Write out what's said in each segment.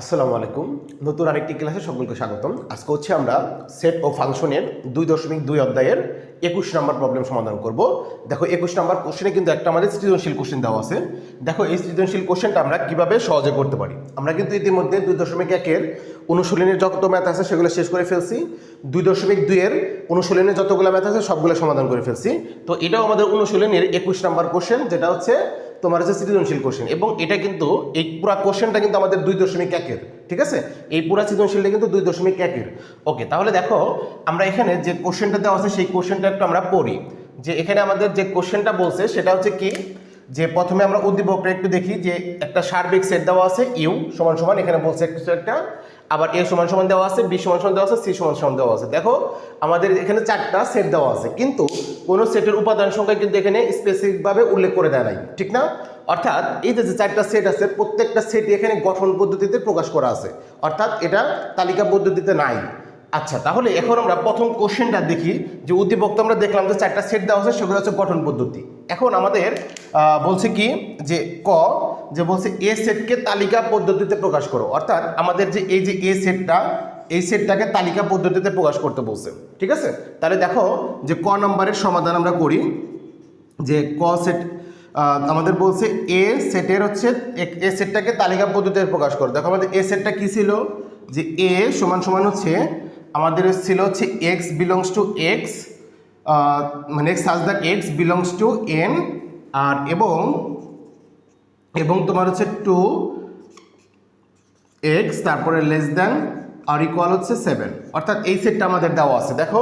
আসসালামু আলাইকুম। নতুন আরেকটি ক্লাসে সকলকে স্বাগতম। আজকে হচ্ছে আমরা সেট ও ফাংশনের দুই দশমিক দুই অধ্যায়ের একুশ নম্বর প্রবলেম সমাধান করব। দেখো, একুশ নম্বর কোশ্চেনে কিন্তু একটা আমাদের সৃজনশীল কোশ্চেন দেওয়া আছে। দেখো, এই সৃজনশীল কোশ্চেনটা আমরা কীভাবে সহজে করতে পারি? আমরা কিন্তু ইতিমধ্যে দুই দশমিক একের অনুশীলনের যত ম্যাথ আছে সেগুলো শেষ করে ফেলছি। দুই দশমিক দুইয়ের অনুশীলনের যতগুলো ম্যাথ আছে সবগুলো সমাধান করে ফেলছি। তো এটাও আমাদের অনুশীলনের একুশ নম্বর কোশ্চেন যেটা হচ্ছে তোমার হচ্ছে সৃজনশীল কোশ্চেন এবং এটা কিন্তু এই পুরা কোশ্চেনটা কিন্তু আমাদের দুই দশমিক একের, ঠিক আছে? এই পুরা সৃজনশীলটা কিন্তু দুই দশমিক একের। ওকে, তাহলে দেখো, আমরা এখানে যে কোশ্চেনটা দেওয়া আছে, সেই কোশ্চেনটা একটু আমরা পড়ি। যে এখানে আমাদের যে কোশ্চেনটা বলছে, সেটা হচ্ছে কি? যে প্রথমে আমরা উদ্দীপকটা একটু দেখি, যে একটা সার্বিক সেট দেওয়া আছে, ইউ সমান সমান, এখানে বলছে কিছু একটা আবার এ সমান সমান দেওয়া আছে, বি সমান সমান দেওয়া আছে, সি সমান সমান দেওয়া আছে। দেখো, আমাদের এখানে চারটা সেট দেওয়া আছে, কিন্তু কোনো সেটের উপাদান সংখ্যা কিন্তু এখানে স্পেসিফিকভাবে উল্লেখ করে দেয় নাই, ঠিক না? অর্থাৎ এই যে চারটা সেট আছে, প্রত্যেকটা সেট এখানে গঠন পদ্ধতিতে প্রকাশ করা আছে, অর্থাৎ এটা তালিকা পদ্ধতিতে নাই। আচ্ছা তাহলে এখন আমরা প্রথম কোশ্চেনটা দেখি, যে উদ্দীপক আমরা দেখলাম যে চারটা সেট দেওয়া আছে, সেগুলো হচ্ছে গঠন পদ্ধতি। এখন আমাদের বলছে কি, যে ক যে বলছে এ সেটকে তালিকা পদ্ধতিতে প্রকাশ করো। অর্থাৎ আমাদের যে এই যে এ সেটটা এই সেটটাকে তালিকা পদ্ধতিতে প্রকাশ করতে বলছে। ঠিক আছে? তাহলে দেখো যে ক নম্বরের সমাধান আমরা করি। যে ক সেট আমাদের বলছে এ সেটের হচ্ছে এ সেটটাকে তালিকা পদ্ধতিতে প্রকাশ করো। দেখো আমাদের এ সেটটা কি ছিল? যে এ সমান সমান হচ্ছে, আমাদের ছিল হচ্ছে এক্স বিলংস টু এক্স মানে such that x belongs to N আর এবং এবং তোমার হচ্ছে টু এক্স তারপরে লেস দ্যান আর ইকুয়াল হচ্ছে সেভেন অর্থাৎ এই সেটটা আমাদের দেওয়া আছে। দেখো,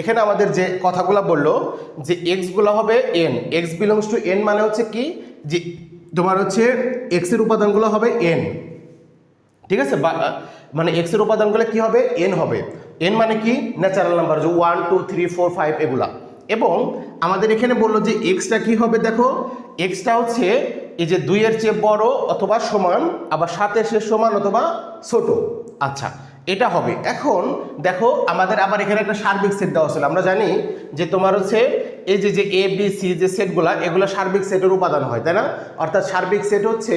এখানে আমাদের যে কথাগুলো বলল যে এক্সগুলো হবে N x belongs to N মানে হচ্ছে কি? যে তোমার হচ্ছে এক্সের উপাদানগুলো হবে এন ঠিক আছে? মানে এক্সের উপাদানগুলো কি হবে? এন হবে। এন মানে কি? ন্যাচারাল নাম্বার যে one two three four five এগুলা। এবং আমাদের এখানে বলল যে এক্সটা কি হবে? দেখো এক্সটা হচ্ছে এই যে দুইয়ের চেয়ে বড় অথবা সমান, আবার সাতের সে সমান অথবা ছোট। আচ্ছা এটা হবে। এখন দেখো, আমাদের আবার এখানে একটা সার্বিক সেট দেওয়া ছিল। আমরা জানি যে তোমার হচ্ছে এই যে যে এ বি সি যে সেটগুলা এগুলো সার্বিক সেটের উপাদান হয়, তাই না? অর্থাৎ সার্বিক সেট হচ্ছে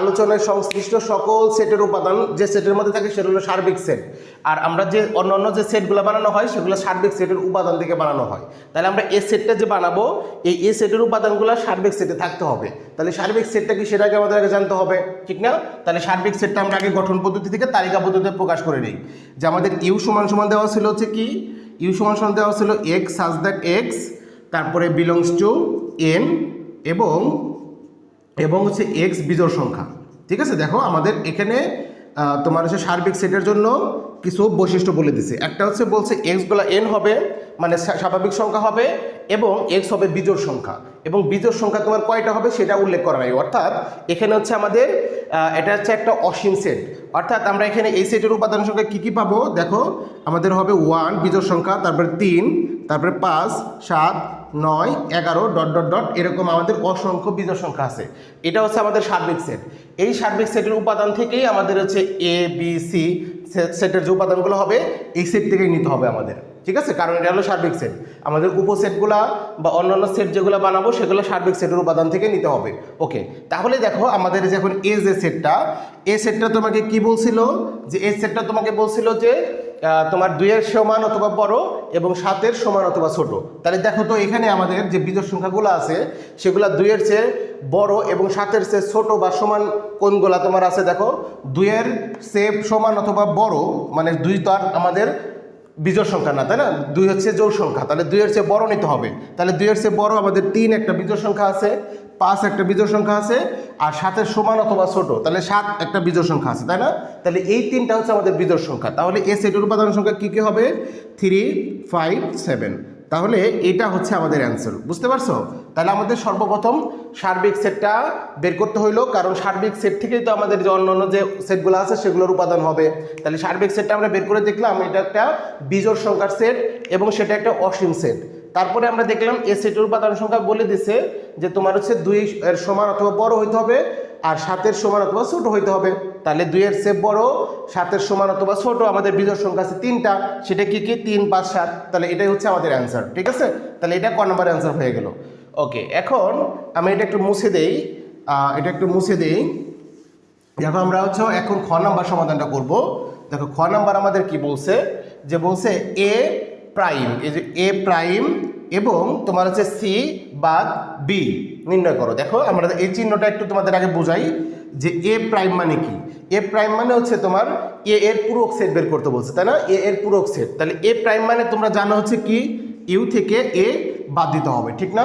আলোচনায় সংশ্লিষ্ট সকল সেটের উপাদান, যে সেটের মধ্যে থাকে সেটা হলো সার্বিক সেট আর আমরা যে অন্যান্য যে সেটগুলো বানানো হয়, সেগুলো সার্বিক সেটের উপাদান থেকে বানানো হয়। তাহলে আমরা এ সেটটা যে বানাবো, এই এ সেটের উপাদানগুলো সার্বিক সেটে থাকতে হবে। তাহলে সার্বিক সেটটা কি সেটাকে আমাদের আগে জানতে হবে, ঠিক না? তাহলে সার্বিক সেটটা আমরা আগে গঠন পদ্ধতি থেকে তালিকা পদ্ধতিতে প্রকাশ করে নিই। যে আমাদের ইউ সমান সমান দেওয়া ছিল হচ্ছে কি? ইউ সমান সমান দেওয়া ছিল এক্স সাজ দ্যাট এক্স তারপরে বিলংস টু এন এবং এবং হচ্ছে এক্স বিজোড় সংখ্যা। ঠিক আছে? দেখো, আমাদের এখানে তোমার হচ্ছে সার্বিক সেটের জন্য কিছু বৈশিষ্ট্য বলে দিছে। একটা হচ্ছে বলছে এক্সগুলো এন হবে মানে স্বা- স্বাভাবিক সংখ্যা হবে, এবং এক্স হবে বিজোড় সংখ্যা। এবং বিজোড় সংখ্যা তোমার কয়টা হবে সেটা উল্লেখ করা নাই। অর্থাৎ, এখানে হচ্ছে আমাদের এটা হচ্ছে একটা অসীম সেট অর্থাৎ, আমরা এখানে এই সেটের উপাদান সংখ্যা কী কী পাবো? দেখো, আমাদের হবে ওয়ান বিজোড় সংখ্যা, তারপরে তিন, তারপরে পাঁচ, সাত নয়, এগারো, ডট ডট ডট, এরকম আমাদের অসংখ্য বিজোড় সংখ্যা আছে। এটা হচ্ছে আমাদের সার্বিক সেট। এই সার্বিক সেটের উপাদান থেকেই আমাদের হচ্ছে এ বি সি সেটের যে উপাদানগুলো হবে, এই সেট থেকেই নিতে হবে আমাদের। ঠিক আছে? কারণ এটা হলো সার্বিক সেট। আমাদের উপসেটগুলা বা অন্যান্য সেট যেগুলো বানাবো, সেগুলো সার্বিক সেটের উপাদান থেকে নিতে হবে। ওকে, তাহলে দেখো আমাদের যে এখন এ যে সেটটা এ সেটটা তোমাকে কি বলছিল? যে এই সেটটা তোমাকে বলছিল যে তোমার দুইয়ের সমান অথবা বড় এবং সাতের সমান অথবা ছোট। তাহলে দেখো তো এখানে আমাদের যে বিজোর সংখ্যাগুলো আছে, সেগুলো দুইয়ের চেয়ে বড় এবং সাতের চেয়ে ছোট বা সমান কোনগুলা তোমার আছে দেখো? দুইয়ের চেয়ে সমান অথবা বড় মানে দুই তো আর আমাদের বিজোড় সংখ্যা না, তাই না? দুই হচ্ছে জোড় সংখ্যা, তাহলে দুইয়ের চেয়ে বড় নিতে হবে। তাহলে দুইয়ের চেয়ে বড় আমাদের তিন একটা বিজোড় সংখ্যা আছে, পাঁচ একটা বিজোড় সংখ্যা আছে, আর সাতের সমান অথবা ছোট, তাহলে সাত একটা বিজোড় সংখ্যা আছে, তাই না? তাহলে এই তিনটা হচ্ছে আমাদের বিজোড় সংখ্যা। তাহলে এ সেটের উপাদান সংখ্যা কী কী হবে? থ্রি ফাইভ সেভেন তাহলে এটা হচ্ছে আমাদের অ্যান্সার বুঝতে পারছ? তাহলে আমাদের সর্বপ্রথম সার্বিক সেটটা বের করতে হইল, কারণ সার্বিক সেট থেকেই তো আমাদের যে অন্যান্য যে সেটগুলো আছে সেগুলোর উপাদান হবে। তাহলে সার্বিক সেটটা আমরা বের করে দেখলাম, এটা একটা বিজোড় সংখ্যার সেট এবং সেটা একটা অসীম সেট। তারপরে আমরা দেখলাম এ সেটের উপাদান সংখ্যা বলে দিছে যে তোমার হচ্ছে দুই এর সমান অথবা বড় হইতে হবে আর সাতের সমান অথবা ছোট হইতে হবে। তাহলে দুইয়ের চেয়ে বড়, সাতের সমান অথবা ছোট, আমাদের বিজোড় সংখ্যা আছে তিনটা। সেটা কি কি? তিন, পাঁচ, সাত। তাহলে এটাই হচ্ছে আমাদের অ্যান্সার ঠিক আছে? তাহলে এটা ক নম্বর অ্যান্সার হয়ে গেল। ওকে এখন আমি এটা একটু মুছে দেই। এটা একটু মুছে দেই। দেখো আমরা হচ্ছে এখন খ নাম্বার সমাধানটা করব। দেখো খ নাম্বার আমাদের কি বলছে? যে বলছে এ প্রাইম, এই যে এ প্রাইম এবং তোমার হচ্ছে সি বাদ বি নির্ণয় করো। দেখো, আমরা এই চিহ্নটা একটু তোমাদের আগে বোঝাই যে এ প্রাইম মানে কি? এ প্রাইম মানে হচ্ছে তোমার এ এর পুরো সেট বের করতে বলছে, তাই না? এ এর পুরো সেট তাহলে এ প্রাইম মানে তোমরা জানো হচ্ছে কি? ইউ থেকে এ বাদ দিতে হবে, ঠিক না?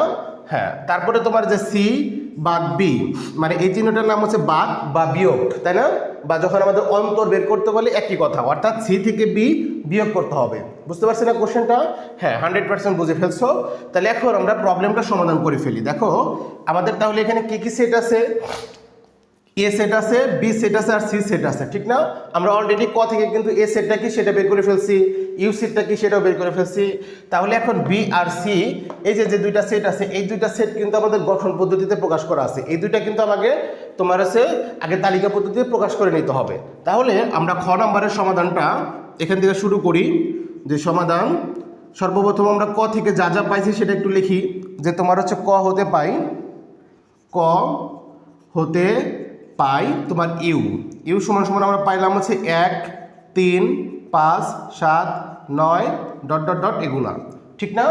হ্যাঁ তারপরে তোমার যে সি বাদ বি মানে এই চিহ্নটার নাম হচ্ছে বাদ বা বিয়োগ, তাই না? বা যখন আমাদের অন্তর বের করতে বলে একই কথা, অর্থাৎ সি থেকে বি বিয়োগ করতে হবে। বুঝতে পারছি না কোশ্চেনটা হ্যাঁ হান্ড্রেড পার্সেন্ট বুঝে ফেলছো। তাহলে এখন আমরা প্রবলেমটা সমাধান করে ফেলি। দেখো, আমাদের তাহলে এখানে কী কী সেট আছে? এ সেট আছে বি সেট আছে, আর সি সেট আছে, ঠিক না? আমরা অলরেডি ক থেকে কিন্তু এ সেটটা কি সেটা বের করে ফেলছি। ইউ সেটটা কি সেটাও বের করে ফেলছি। তাহলে এখন বি আর সি এই যে যে দুইটা সেট আছে, এই দুইটা সেট কিন্তু আমাদের গঠন পদ্ধতিতে প্রকাশ করা আছে। এই দুইটা কিন্তু আমাকে তোমার আছে আগে তালিকা পদ্ধতিতে প্রকাশ করে নিতে হবে। তাহলে আমরা খ নম্বরের সমাধানটা এখান থেকে শুরু করি যে সমাধান। সর্বপ্রথম আমরা ক থেকে যা যা পাইছি সেটা একটু লিখি, যে তোমার হচ্ছে ক হতে পাই, ক হতে পাই তোমার ইউ। ইউ সমান সমান আমরা পাইলাম হচ্ছে এক, তিন, পাঁচ, সাত, নয়, ডট ডট ডট এগুলা। ঠিক না?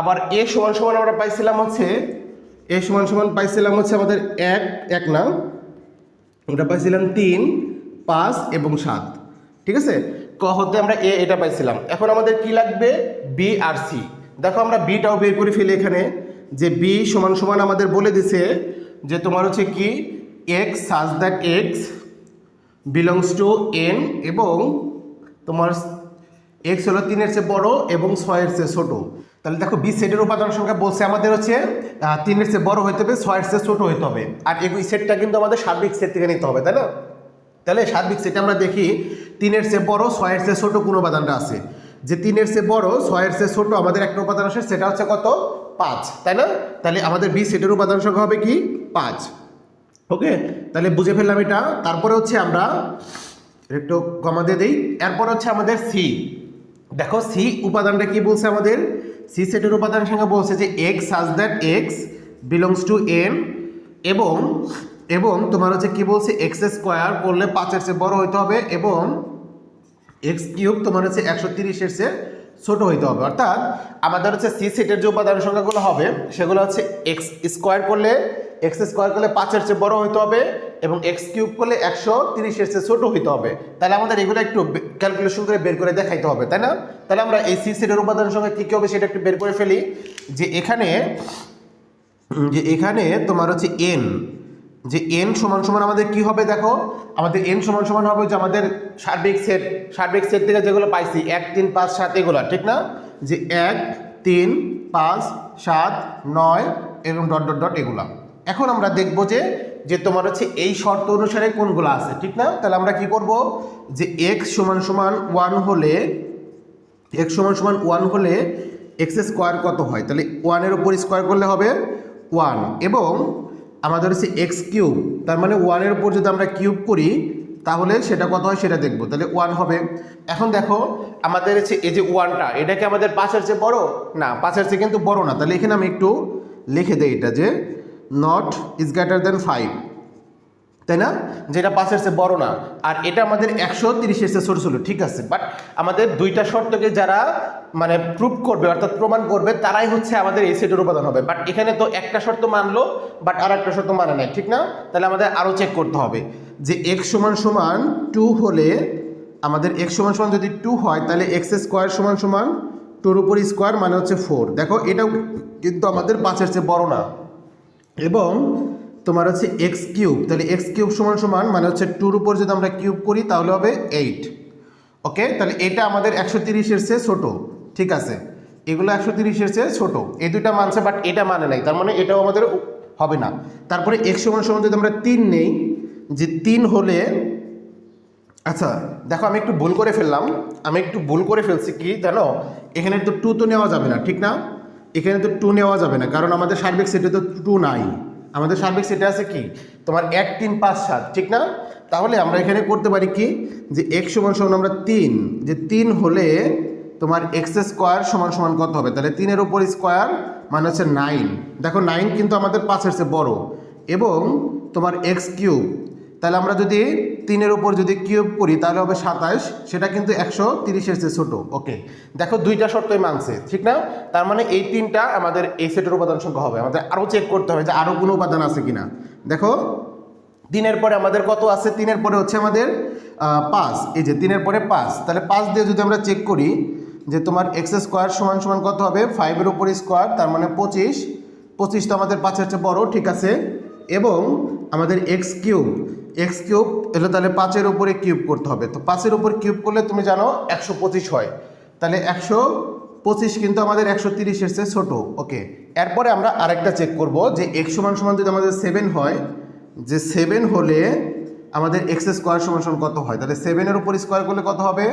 আবার এ সমান সমান আমরা পাইছিলাম হচ্ছে, এ সমান সমান পাইছিলাম হচ্ছে আমাদের এক এক না? আমরা পাইছিলাম তিন, পাঁচ এবং সাত। ঠিক আছে? ক হতে আমরা এ, এটা পাইছিলাম। এখন আমাদের কি লাগবে? বি আর সি দেখো আমরা বিটাও বের করে ফেলি এখানে। যে বি সমান সমান আমাদের বলে দিছে যে তোমার হচ্ছে কি? X such that x belongs to N এবং তোমার এক্স হলো তিনের চেয়ে বড় এবং ছয়ের চেয়ে ছোটো। তাহলে দেখো বি সেটের উপাদান সংখ্যা বলছে আমাদের হচ্ছে তিনের চেয়ে বড় হইতে হবে, ছয়ের চেয়ে ছোটো হইতে হবে। আর এই সেটটা কিন্তু আমাদের সার্বিক সেট থেকে নিতে হবে, তাই না? তাহলে সার্বিক সেটে আমরা দেখি তিনের চেয়ে বড়, ছয়ের চেয়ে ছোট কোন উপাদানটা আছে। যে তিনের চেয়ে বড়, ছয়ের চেয়ে ছোট আমাদের একটা উপাদান আসে, সেটা হচ্ছে কত? পাঁচ, তাই না? তাহলে আমাদের বি সেটের উপাদান সংখ্যা হবে কি? পাঁচ। ওকে? তাহলে বুঝে ফেললাম এটা। তারপরে হচ্ছে আমরা একটু কমা দিয়ে দিই। এরপর হচ্ছে আমাদের সি। দেখো, সি উপাদানটা কি বলছে আমাদের? সি সেটের উপাদান সংখ্যা বলছে যে x such that x belongs to M এবং এবং তোমার হচ্ছে কি বলছে এক্স স্কোয়ার করলে পাঁচের চেয়ে বড় হইতে হবে এবং এক্স কিউব তোমার হচ্ছে একশো তিরিশের চেয়ে ছোট হইতে হবে। অর্থাৎ আমাদের হচ্ছে সি সেটের যে উপাদান সংখ্যাগুলো হবে, সেগুলো হচ্ছে এক্স স্কোয়ার করলে এক্স স্কোয়ার করলে পাঁচের চেয়ে বড় হইতে হবে এবং এক্স কিউব করলে একশো তিরিশের চেয়ে ছোট হইতে হবে। তাহলে আমাদের এগুলো একটু ক্যালকুলেশন করে বের করে দেখাইতে হবে, তাই না? তাহলে আমরা এই সি সেটের উপাদান সংখ্যা কী কী হবে সেটা একটু বের করে ফেলি। যে এখানে যে এখানে তোমার হচ্ছে এন যে এন সমান সমান আমাদের কি হবে দেখো? আমাদের এন সমান সমান হবে যে আমাদের সার্বিক সেট। সার্বিক সেট থেকে যেগুলো পাইছি, এক, তিন, পাঁচ, সাত, এগুলো, ঠিক না? যে এক, তিন, পাঁচ, সাত, নয় এবং ডট ডট ডট এগুলা। এখন আমরা দেখব যে যে তোমার হচ্ছে এই শর্ত অনুসারে কোনগুলো আছে, ঠিক না? তাহলে আমরা কি করব? যে এক্স সমান সমান ওয়ান হলে এক্স সমান সমান ওয়ান হলে এক্স স্কোয়ার কত হয়? তাহলে ওয়ানের উপর স্কোয়ার করলে হবে ওয়ান এবং আমাদের হচ্ছে এক্স কিউব তার মানে ওয়ানের উপর যদি আমরা কিউব করি, তাহলে সেটা কত হয়? সেটা দেখব। তাহলে ওয়ান হবে। এখন দেখো, আমাদের হচ্ছে এই যে ওয়ানটা এটা কি আমাদের পাঁচের চেয়ে বড়? না পাঁচের চেয়ে কিন্তু বড় না। তাহলে এখানে আমি একটু লিখে দেই এটা যে not is greater than five তাই না? যেটা পাঁচের চেয়ে বড় না। আর এটা আমাদের একশো তিরিশের চেয়ে ছোটো ছোটো ঠিক আছে? বাট আমাদের দুইটা শর্তকে যারা মানে প্রুভ করবে, অর্থাৎ প্রমাণ করবে, তারাই হচ্ছে আমাদের এই সেটের উপাদান হবে। বাট এখানে তো একটা শর্ত মানলো বাট আর একটা শর্ত মানে নাই, ঠিক না? তাহলে আমাদের আরও চেক করতে হবে যে এক্স সমান সমান টু হলে আমাদের এক্স সমান সমান যদি টু হয়, তাহলে এক্স স্কোয়ার সমান সমান টুর উপর স্কোয়ার মানে হচ্ছে ফোর দেখো, এটাও কিন্তু আমাদের পাঁচের চেয়ে বড় না। এবং তোমার হচ্ছে এক্স কিউব, তাহলে এক্স কিউব সমান সমান মানে হচ্ছে টুর উপর যদি আমরা কিউব করি, তাহলে হবে এইট ওকে তাহলে এটা আমাদের একশো তিরিশের চেয়ে ছোটো, ঠিক আছে? এগুলো একশো তিরিশের চেয়ে ছোটো। এই দুইটা মানছে বাট এটা মানে নাই, তার মানে এটাও আমাদের হবে না। তারপরে এক্স সমান সমান যদি আমরা তিন নেই, যে তিন হলে আচ্ছা দেখো আমি একটু ভুল করে ফেললাম, আমি একটু ভুল করে ফেলছি কি জানো? এখানে তো টু তো নেওয়া যাবে না, ঠিক না? এখানে তো টু নেওয়া যাবে না, কারণ আমাদের সার্বিক সেটে তো টু নাই। আমাদের সার্বিক সেটা আছে কি? তোমার এক, তিন, পাঁচ, সাত, ঠিক না? তাহলে আমরা এখানে করতে পারি কি? যে এক সমান সমান আমরা তিন, যে তিন হলে তোমার এক্স স্কোয়ার সমান সমান কত হবে? তাহলে তিনের উপর স্কোয়ার মানে হচ্ছে নাইন দেখো নাইন কিন্তু আমাদের পাঁচের চেয়ে বড়। এবং তোমার এক্স কিউব তাহলে আমরা যদি তিনের উপর যদি কিউব করি, তাহলে হবে সাতাশ সেটা কিন্তু একশো তিরিশের চেয়ে ছোটো। ওকে দেখো, দুইটা শর্তই মানছে। ঠিক না? তার মানে এই তিনটা আমাদের এই সেটের উপাদান সংখ্যা হবে। আমাদের আরও চেক করতে হবে যে আরও কোনো উপাদান আছে কিনা। দেখো, তিনের পরে আমাদের কত আছে? তিনের পরে হচ্ছে আমাদের পাঁচ। এই যে তিনের পরে পাঁচ। তাহলে পাঁচ দিয়ে যদি আমরা চেক করি যে তোমার এক্স স্কোয়ার সমান সমান কত হবে? ফাইভের উপরে স্কোয়ার, তার মানে পঁচিশ। পঁচিশ তো আমাদের পাঁচের চেয়ে বড়, ঠিক আছে? এবং আমাদের এক্স কিউব এক্স কিউব এলো তাহলে পাঁচের উপরে কিউব করতে হবে। তো পাঁচের উপর কিউব করলে তুমি জানো একশো পঁচিশ হয়। তাহলে একশো পঁচিশ কিন্তু আমাদের একশো তিরিশের চেয়ে ছোটো। ওকে, এরপরে আমরা আরেকটা চেক করব যে এক্স সমান সমান যদি আমাদের সেভেন হয়, যে সেভেন হলে আমাদের এক্স স্কোয়ার সমান সমান কত হয়? তাহলে সেভেনের উপর স্কোয়ার করলে কত হবে?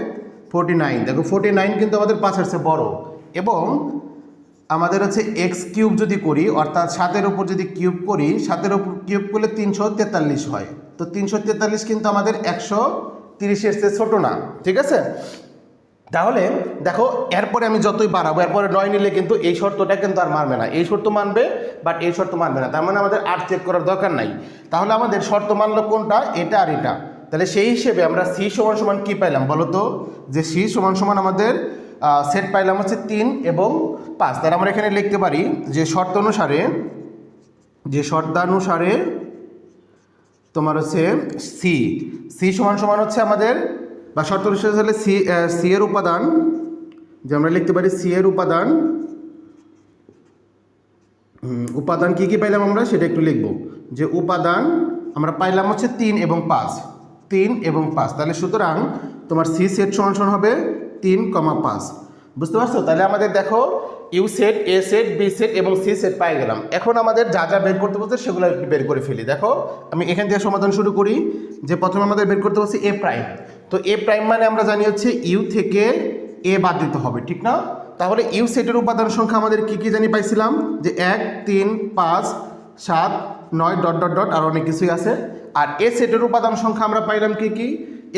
ফোর্টি নাইন দেখো ফোর্টি নাইন কিন্তু আমাদের পাঁচের চেয়ে বড়। এবং আমাদের হচ্ছে এক্স কিউব যদি করি, অর্থাৎ সাতের উপর যদি কিউব করি, সাতের ওপর কিউব করলে তিনশো তেতাল্লিশ হয়। তো তিনশো তেতাল্লিশ কিন্তু আমাদের একশো তিরিশের চেয়ে ছোটো না, ঠিক আছে? তাহলে দেখো, এরপরে আমি যতই বাড়াবো, এরপরে নয় নিলে কিন্তু এই শর্তটা কিন্তু আর মানবে না। এই শর্ত মানবে বাট এই শর্ত মানবে না। তার মানে আমাদের আর চেক করার দরকার নাই। তাহলে আমাদের শর্ত মানলো কোনটা? এটা আর এটা। তাহলে সেই হিসেবে আমরা সি সমান সমান কী পাইলাম বলো তো? যে সি সমান সমান আমাদের সেট পাইলাম হচ্ছে তিন এবং পাঁচ। তাহলে আমরা এখানে লিখতে পারি যে শর্ত অনুসারে, যে শর্তানুসারে তোমার হচ্ছে সি সি সমান সমান হচ্ছে আমাদের, বা শর্ত অনুসারে হলে সি সি এর উপাদান, যে আমরা লিখতে পারি সি এর উপাদান। উপাদান কি কি পাইলাম আমরা সেটা একটু লিখব। যে উপাদান আমরা পাইলাম হচ্ছে তিন এবং পাঁচ। তিন এবং পাঁচ। তাহলে সুতরাং তোমার সি সেট সমান সমান হবে তিন কমা পাঁচ। বুঝতে পারছ? তাহলে আমাদের দেখো U set, A set, B set এবং সি সেট পাই গেলাম। এখন আমাদের যা যা বের করতে বলছে সেগুলো বের করে ফেলি। দেখো, আমি এখান থেকে সমাধান শুরু করি। যে প্রথমে আমাদের বের করতে বলছে এ প্রাইম। তো এ প্রাইম মানে আমরা জানি হচ্ছে ইউ থেকে এ বাদ দিতে হবে, ঠিক না? তাহলে ইউ সেটের উপাদান সংখ্যা আমাদের কি কি জানি পাইছিলাম? যে এক, তিন, পাঁচ, সাত, নয়, ডট ডট ডট, আর অনেক কিছুই আছে। আর এ সেটের উপাদান সংখ্যা আমরা পাইলাম কি কি?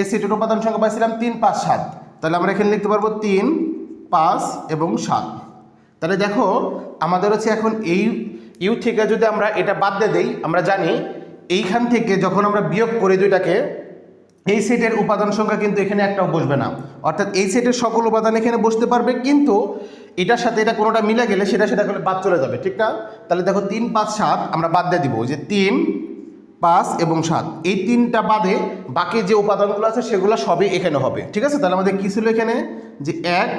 এ সেটের উপাদান সংখ্যা পাইছিলাম তিন, পাঁচ, সাত। তাহলে আমরা এখানে লিখতে পারব তিন, পাঁচ এবং সাত। তাহলে দেখো, আমাদের হচ্ছে এখন এই ইউ থেকে যদি আমরা এটা বাদ দিয়ে দেই, আমরা জানি এইখান থেকে যখন আমরা বিয়োগ করি দুইটাকে, এই সেটের উপাদান সংখ্যা কিন্তু এখানে একটাও বসবে না। অর্থাৎ এই সেটের সকল উপাদান এখানে বসতে পারবে, কিন্তু এটার সাথে এটা কোনোটা মিলে গেলে সেটা সেটা করে বাদ চলে যাবে, ঠিক না? তাহলে দেখো তিন, পাঁচ, সাত আমরা বাদ দিয়ে দিব, যে তিন পাঁচ এবং সাত। এই তিনটা বাদে বাকি যে উপাদানগুলো আছে, সেগুলো সবই এখানে হবে। ঠিক আছে? তাহলে আমাদের কী ছিল এখানে? যে এক,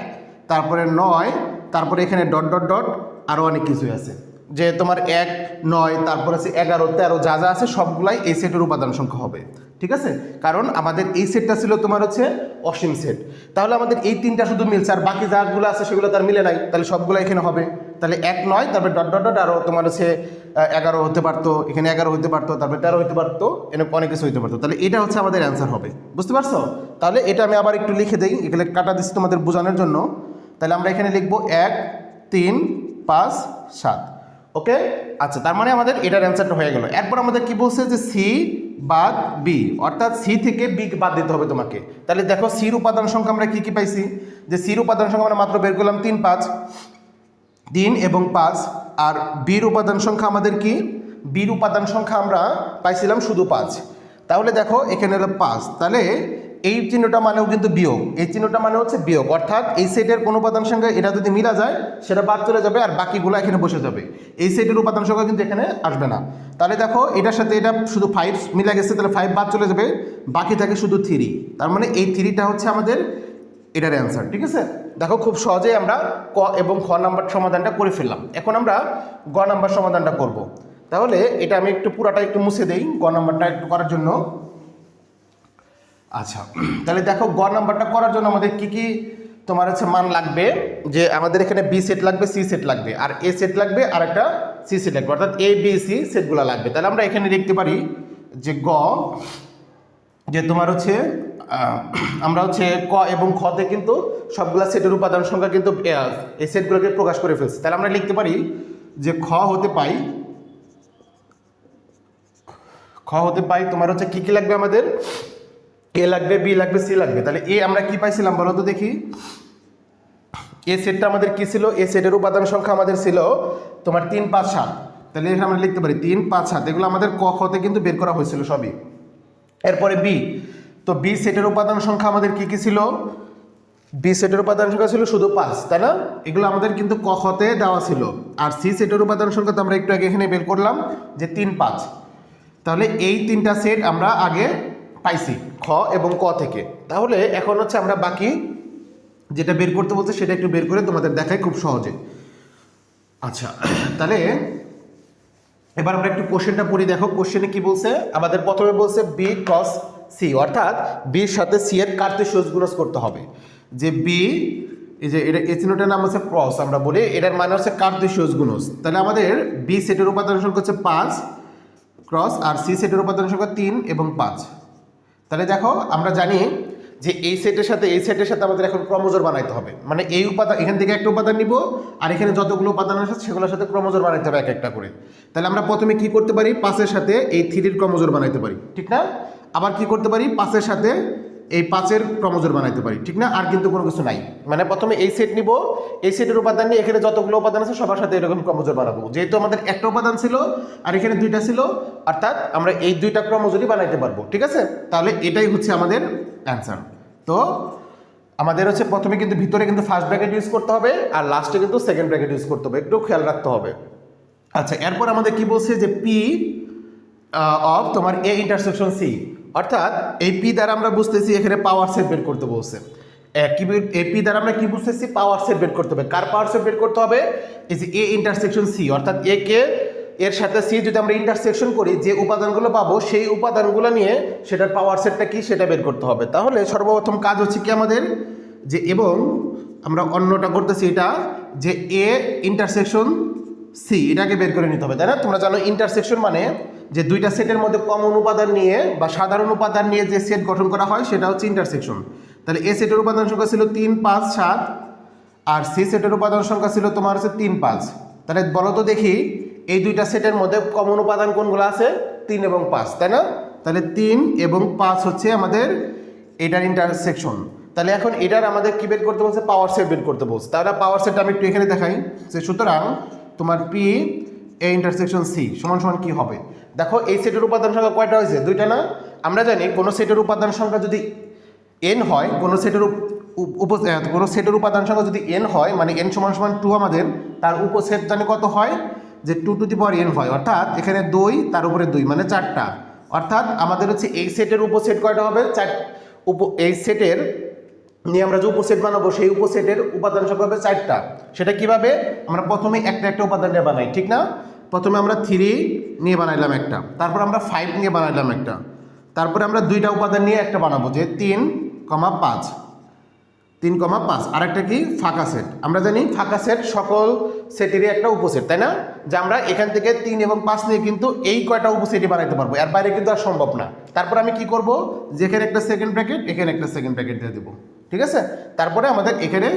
তারপরে নয়, তারপরে এখানে ডট ডট ডট আরও অনেক কিছুই আছে। যে তোমার এক, নয়, তারপর আছে এগারো, তেরো, যা যা আছে সবগুলাই এই সেটের উপাদান সংখ্যা হবে। ঠিক আছে? কারণ আমাদের এই সেটটা ছিল তোমার হচ্ছে অসীম সেট। তাহলে আমাদের এই তিনটা শুধু মিলছে, আর বাকি যাগুলো আছে সেগুলো তার মিলে নাই। তাহলে সবগুলো এখানে হবে। তাহলে এক, নয়, তারপরে ডট ডট ডট আরও তোমার হচ্ছে এগারো হতে পারতো, এখানে এগারো হতে পারতো, তারপরে তেরো হতে পারতো এরকম অনেক কিছু হতে পারতো। তাহলে এটা হচ্ছে আমাদের অ্যান্সার হবে। বুঝতে পারছ? তাহলে এটা আমি আবার একটু লিখে দিই, এখানে কাটা দিচ্ছি তোমাদের বোঝানোর জন্য। তাহলে আমরা এখানে লিখব এক, তিন, পাঁচ, সাত। ওকে? আচ্ছা তার মানে আমাদের এটার অ্যান্সারটা হয়ে গেল। এরপর আমাদের কি বলছে যে সি বাদ বি অর্থাৎ সি থেকে বি বাদ দিতে হবে তোমাকে। তাহলে দেখো, সির উপাদান সংখ্যা আমরা কি কি পাইছি? যে সির উপাদান সংখ্যা আমরা মাত্র বের করলাম তিন পাঁচ, তিন এবং পাঁচ, আর বির উপাদান সংখ্যা আমাদের কি? বির উপাদান সংখ্যা আমরা পাইছিলাম শুধু পাঁচ। তাহলে দেখো, এখানে হলো পাঁচ। তাহলে এই চিহ্নটা মানেও কিন্তু বিয়োগ। এই চিহ্নটা মানে হচ্ছে বিয়োগ। অর্থাৎ এই সেটের কোনো উপাদান সংখ্যা এটা যদি মিলা যায়, সেটা বাদ চলে যাবে আর বাকিগুলো এখানে বসে যাবে। এই সেটের উপাদান সংখ্যা কিন্তু এখানে আসবে না। তাহলে দেখো, এটার সাথে এটা শুধু ফাইভ মিলা গেছে, তাহলে ফাইভ বাদ চলে যাবে, বাকি থাকে শুধু থ্রি তার মানে এই থ্রিটা হচ্ছে আমাদের এটার অ্যান্সার ঠিক আছে? দেখো, খুব সহজেই আমরা ক এবং খ নাম্বার সমাধানটা করে ফেললাম। এখন আমরা গ নাম্বার সমাধানটা করব। তাহলে এটা আমি একটু পুরাটা একটু মুছে দেই, গ নাম্বারটা একটু করার জন্য। আচ্ছা তাহলে দেখো, গ নাম্বারটা করার জন্য আমাদের কি কি তোমার হচ্ছে মান লাগবে? যে আমাদের এখানে বি সেট লাগবে সি সেট লাগবে, আর এ সেট লাগবে, আর একটা সি সেট লাগবে, অর্থাৎ এ বি সি সেটগুলো লাগবে। তাহলে আমরা এখানে লিখতে পারি যে গ, যে তোমার হচ্ছে আমরা হচ্ছে ক এবং খতে কিন্তু সবগুলা সেটের উপাদান সংখ্যা কিন্তু এই সেটগুলোকে প্রকাশ করে ফেলছি। তাহলে আমরা লিখতে পারি যে খ হতে পাই, খ হতে পাই তোমার হচ্ছে কী কী লাগবে আমাদের? এ লাগবে বি লাগবে সি লাগবে। তাহলে এ আমরা কি পাইছিলাম বলো তো দেখি? এ সেটটা আমাদের কি ছিল? এ সেটের উপাদান সংখ্যা আমাদের ছিল তোমার তিন, পাঁচ, সাত। তাহলে এখানে আমরা লিখতে পারি তিন, পাঁচ, সাত। এগুলো আমাদের ক খতে কিন্তু বের করা হয়েছিল সবই। এরপরে বি তো বি সেটের উপাদান সংখ্যা আমাদের কি কি ছিল? বি সেটের উপাদান সংখ্যা ছিল শুধু পাঁচ, তাই না? এগুলো আমাদের কিন্তু ক খতে দেওয়া ছিল। আর সি সেটের উপাদান সংখ্যা তো আমরা একটু আগে এখানে বের করলাম যে তিন, পাঁচ। তাহলে এই তিনটা সেট আমরা আগে পাইছি, খ এবং ক থেকে। তাহলে এখন হচ্ছে আমরা বাকি যেটা বের করতে বলছে সেটা একটু বের করে তোমাদের দেখাই খুব সহজে। আচ্ছা তাহলে এবার আমরা একটু কোশ্চেনটা পড়ি, দেখো কোশ্চেনে কি বলছে? আমাদের প্রথমে বলছে বি ক্রস সি অর্থাৎ বির সাথে সি এর কার্তেশিয়াস গুণস করতে হবে। যে বি এই যে এটা, এই চিহ্নটার নাম হচ্ছে ক্রস আমরা বলি, এটার মানে হচ্ছে কার্তেশিয়াস গুণস তাহলে আমাদের বি সেটের উপাদান সংখ্যা হচ্ছে পাঁচ ক্রস আর সি সেটের উপাদান সংখ্যা তিন এবং পাঁচ। তাহলে দেখো, আমরা জানি যে এই সেটের সাথে, এই সেটের সাথে আমাদের এখন ক্রমজোর বানাইতে হবে। মানে এই উপাদান, এখান থেকে একটা উপাদান নিব, আর এখানে যতগুলো উপাদান আছে সেগুলোর সাথে ক্রমজোর বানাইতে হবে এক একটা করে। তাহলে আমরা প্রথমে কি করতে পারি? পাঁচের সাথে এই থ্রির ক্রমজোর বানাইতে পারি। ঠিক না? আবার কি করতে পারি? পাঁচের সাথে এই পাঁচের ক্রমজোর বানাইতে পারি, ঠিক না? আর কিন্তু কোনো কিছু নাই। মানে প্রথমে এই সেট নিব, এই সেটের উপাদান নিয়ে এখানে যতগুলো উপাদান আছে সবার সাথে এরকম ক্রমজোর বানাবো। যেহেতু আমাদের একটা উপাদান ছিল, আর এখানে দুইটা ছিল, অর্থাৎ আমরা এই দুইটা ক্রমজোরই বানাইতে পারব, ঠিক আছে? তাহলে এটাই হচ্ছে আমাদের অ্যান্সার তো আমাদের হচ্ছে প্রথমে কিন্তু ভিতরে কিন্তু ফার্স্ট ব্র্যাকেট ইউজ করতে হবে, আর লাস্টে কিন্তু সেকেন্ড ব্র্যাকেট ইউজ করতে হবে। একটু খেয়াল রাখতে হবে। আচ্ছা এরপর আমাদের কি বলছে যে পি অফ তোমার এ ইন্টারসেকশন সি অর্থাৎ এই পি দ্বারা আমরা বুঝতেছি এখানে পাওয়ার সেট বের করতে বলছে। এ, কি বের- দ্বারা আমরা কি বুঝতেছি? পাওয়ার সেট বের করতে হবে। কার পাওয়ার সেট বের করতে হবে? এই যে এ ইন্টারসেকশন সি অর্থাৎ এ কে এর সাথে সি যদি আমরা ইন্টারসেকশন করি যে উপাদানগুলো পাবো সেই উপাদানগুলো নিয়ে সেটার পাওয়ার সেটটা কি? সেটা বের করতে হবে। তাহলে সর্বপ্রথম কাজ হচ্ছে কি আমাদের? যে এবং আমরা অন্যটা করতেছি এটা যে এ ইন্টারসেকশন সি এটাকে বের করে নিতে হবে, তাই না? তোমরা জানো ইন্টারসেকশন মানে যে দুইটা সেটের মধ্যে কমন উপাদান নিয়ে বা সাধারণ উপাদান নিয়ে যে সেট গঠন করা হয়, সেটা হচ্ছে ইন্টারসেকশন তাহলে এ সেটের উপাদান সংখ্যা ছিল তিন, পাঁচ, সাত, আর সি সেটের উপাদান সংখ্যা ছিল তোমার হচ্ছে তিন, পাঁচ। তাহলে বলো তো দেখি, এই দুইটা সেটের মধ্যে কমন উপাদান কোনগুলো আছে? তিন এবং পাঁচ, তাই না? তাহলে তিন এবং পাঁচ হচ্ছে আমাদের এটার ইন্টারসেকশন তাহলে এখন এটার আমাদের কি বের করতে বলছে? পাওয়ার সেট বের করতে বলছে। তাহলে পাওয়ার সেটটা আমি একটু এখানে দেখাই যে সুতরাং তোমার পি এ ইন্টারসেকশন সি সমান সমান কি হবে? দেখো, এই সেটের উপাদান সংখ্যা কয়টা হয়েছে? দুইটা না? আমরা জানি কোনো সেটের উপাদান সংখ্যা যদি এন হয়, কোনো সেটের উপ- কোনো সেটের উপাদান সংখ্যা যদি এন হয় মানে এন সমান সমান টু আমাদের, তার উপসেট জানি কত হয়? যে two to the power N হয়। অর্থাৎ এখানে দুই, তার উপরে দুই মানে চারটা। অর্থাৎ আমাদের হচ্ছে এই সেটের উপসেট কয়টা হবে? চার, উপ, এই সেটের নিয়ে আমরা যে উপসেট বানাবো, সেই উপসেটের উপাদান সংখ্যা হবে চারটা। সেটা কীভাবে? আমরা প্রথমে একটা একটা উপাদান নিয়ে বানাই, ঠিক না? প্রথমে আমরা থ্রি নিয়ে বানাইলাম একটা, তারপর আমরা ফাইভ নিয়ে বানাইলাম একটা, তারপরে আমরা দুইটা উপাদান নিয়ে একটা বানাবো, যে তিন কমা পাঁচ। তিন কমা পাঁচ আর একটা কি? ফাঁকা সেট। আমরা জানি ফাঁকা সেট সকল সেটেরই একটা উপসেট, তাই না? যে আমরা এখান থেকে তিন এবং পাঁচ নিয়ে কিন্তু এই কয়টা উপসেটই বানাইতে পারব, এর বাইরে কিন্তু আর সম্ভব না। তারপর আমি কি করব? যেখানে একটা সেকেন্ড ব্র্যাকেট এখানে একটা সেকেন্ড ব্র্যাকেট দিয়ে দেবো। ঠিক আছে? তারপরে আমাদের এখানে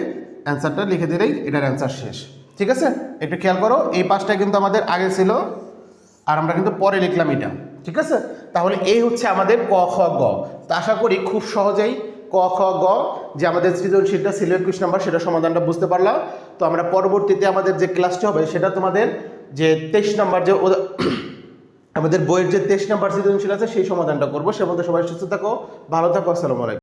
অ্যান্সারটা লিখে দিলেই এটার অ্যান্সার শেষ। ঠিক আছে? একটু খেয়াল করো, এই পাঁচটা কিন্তু আমাদের আগে ছিল, আর আমরা কিন্তু পরে লিখলাম এটা। ঠিক আছে? তাহলে এই হচ্ছে আমাদের ক, খ, গ। তা আশা করি খুব সহজেই ক, খ, গ, যে আমাদের সৃজনশীলটা ছিল একুশ নাম্বার, সেটা সমাধানটা বুঝতে পারলাম। তো আমরা পরবর্তীতে আমাদের যে ক্লাসটি হবে, সেটা তোমাদের যে তেইশ নাম্বার যে আমাদের বইয়ের যে তেইশ নাম্বার সৃজনশীল আছে, সেই সমাধানটা করব। সে মধ্যে সবাই সুস্থ থাকো, ভালো থাকো, আসসালামু আলাইকুম।